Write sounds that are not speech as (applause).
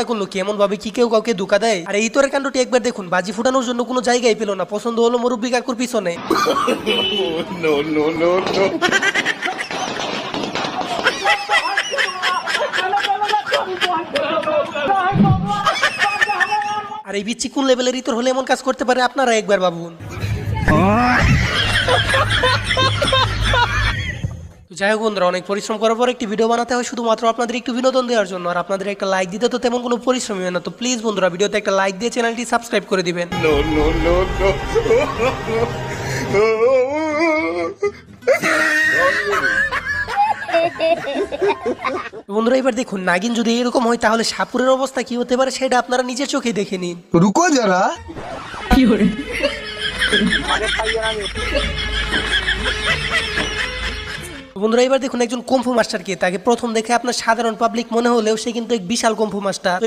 করল কি? এমন ভাবে কি কেউ কাউকে ধোকা দেয়? আর এই তোর কাণ্ডটি একবার দেখুন। বাজি ফুটানোর জন্য কোনো জায়গায় পেল না। পছন্দ হলো মুরব্বী কাকুর পিছনে. (laughs) আর এই বিচ্ছি কোন লেভেলের ইতর হলে এমন কাজ করতে পারে? আপনারা একবার ভাবুন। (laughs) তো যাই হোক বন্ধুরা অনেক পরিশ্রম করার পর একটি ভিডিও বানাতে হয় শুধুমাত্র আপনাদের একটু বিনোদন দেওয়ার জন্য। আর আপনাদের একটা লাইক দিতে তো তেমন কোনো পরিশ্রম হয় না। তো প্লিজ বন্ধুরা ভিডিওতে একটা লাইক দিয়ে চ্যানেলটি সাবস্ক্রাইব করে দিবেন। বন্ধুরা এবার দেখুন নাগিন যদি এরকম হয় তাহলে সাপুরের অবস্থা কি হতে পারে সেটা আপনারা নিজের চোখে দেখে নিন। রুকো যারা। কি বন্ধুরা, এবার দেখুন একজন কম্ফু মাস্টারকে। তাকে প্রথম দেখে আপনার সাধারণ পাবলিক মনে হলেও সে কিন্তু এক বিশাল কম্ফু মাস্টার।